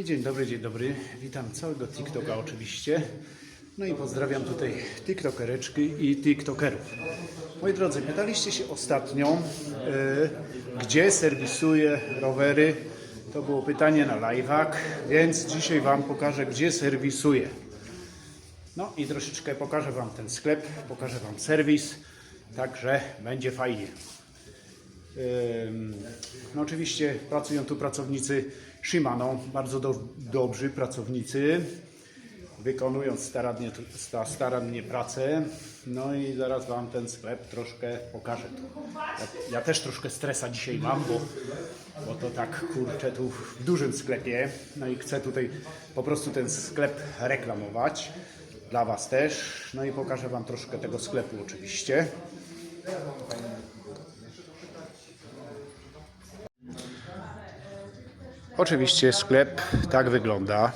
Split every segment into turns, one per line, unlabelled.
I dzień dobry, dzień dobry. Witam całego TikToka oczywiście. No i pozdrawiam tutaj TikTokereczki i TikTokerów. Moi drodzy, pytaliście się ostatnio, e, gdzie serwisuję rowery. To było pytanie na live'ach, więc dzisiaj Wam pokażę, gdzie serwisuję. No i troszeczkę pokażę Wam ten sklep, pokażę Wam serwis, także będzie fajnie. No oczywiście pracują tu pracownicy Shimano, bardzo do, dobrzy pracownicy, wykonują starannie, sta- starannie pracę. No i zaraz Wam ten sklep troszkę pokażę. Ja, ja też troszkę stresa dzisiaj mam, bo, bo to tak kurczę tu w dużym sklepie. No i chcę tutaj po prostu ten sklep reklamować. Dla Was też. No i pokażę Wam troszkę tego sklepu oczywiście. Oczywiście sklep tak wygląda.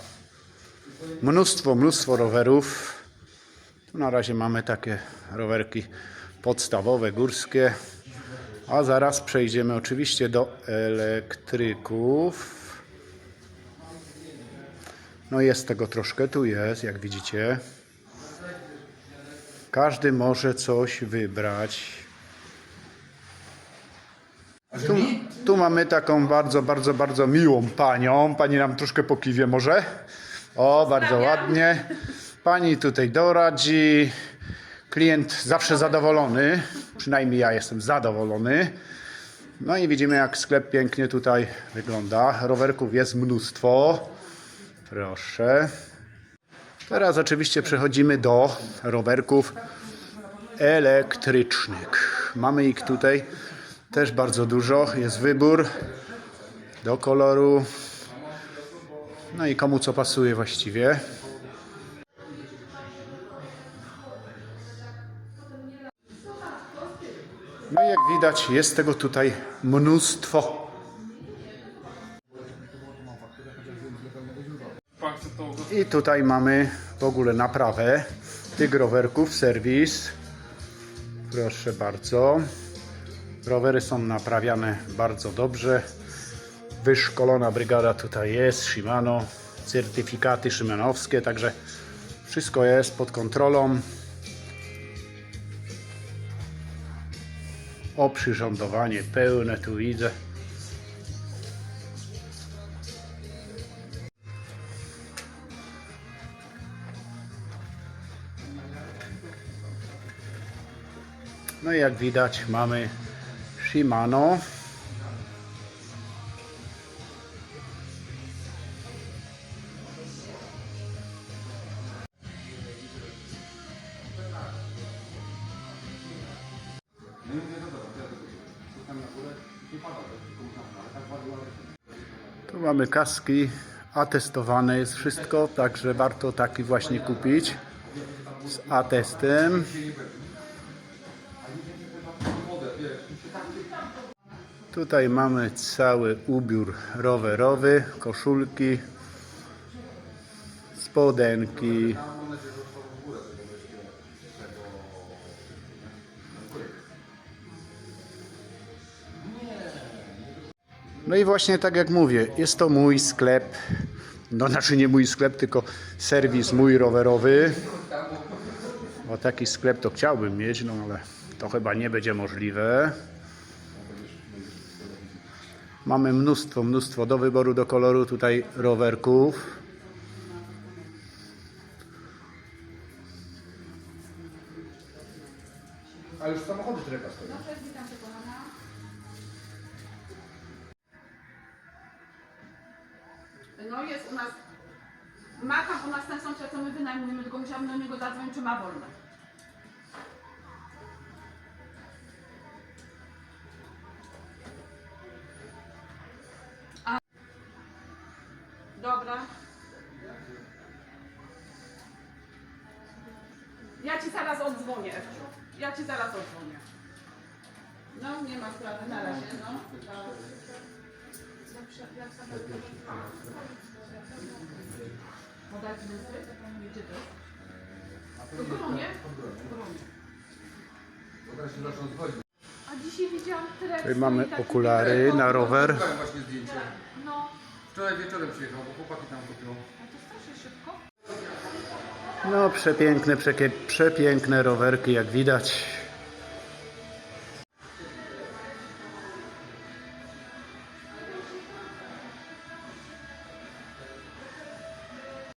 Mnóstwo, mnóstwo rowerów. Tu na razie mamy takie rowerki podstawowe, górskie. A zaraz przejdziemy oczywiście do elektryków. No jest tego troszkę, tu jest, jak widzicie. Każdy może coś wybrać. Tu, tu mamy taką bardzo, bardzo, bardzo miłą panią. Pani nam troszkę pokiwie może. O, bardzo ładnie. Pani tutaj doradzi. Klient zawsze zadowolony. Przynajmniej ja jestem zadowolony. No i widzimy, jak sklep pięknie tutaj wygląda. Rowerków jest mnóstwo. Proszę. Teraz oczywiście przechodzimy do rowerków elektrycznych. Mamy ich tutaj też bardzo dużo. Jest wybór do koloru. No i komu co pasuje właściwie. No i jak widać jest tego tutaj mnóstwo. I tutaj mamy w ogóle naprawę tych rowerków, serwis. Proszę bardzo. Rowery są naprawiane bardzo dobrze. Wyszkolona brygada tutaj jest, Shimano, certyfikaty szymanowskie, także wszystko jest pod kontrolą. Oprzyrządowanie pełne tu widzę. No i jak widać mamy Shimano. Tu mamy kaski, atestowane jest wszystko, także warto taki właśnie kupić z atestem. Tutaj mamy cały ubiór rowerowy, koszulki, spodenki. No i właśnie tak jak mówię, jest to mój sklep, no znaczy nie mój sklep, tylko serwis mój rowerowy. Bo taki sklep to chciałbym mieć, no ale to chyba nie będzie możliwe. Mamy mnóstwo, mnóstwo do wyboru, do koloru tutaj rowerków.
A już samochody treba stoją.
No jest u nas, ma tam u nas ten sąsiad, co my wynajmujemy, tylko musiałam do niego zadzwonić, czy ma wolne. Dobra. Ja ci zaraz odzwonię, Ewciu. Ja ci zaraz odzwonię. No, nie ma sprawy na razie, no. Podać listy? Gdzie to? To Gronie? Gronie.
Teraz się zaczną zgodzić.
A dzisiaj widziałam tyle.
Tutaj mamy okulary na rower.
Pokażę właśnie zdjęcie.
No,
Wczoraj wieczorem przyjechał, bo chłopaki tam kupią.
A to strasznie szybko.
No przepiękne, przepiękne rowerki jak widać.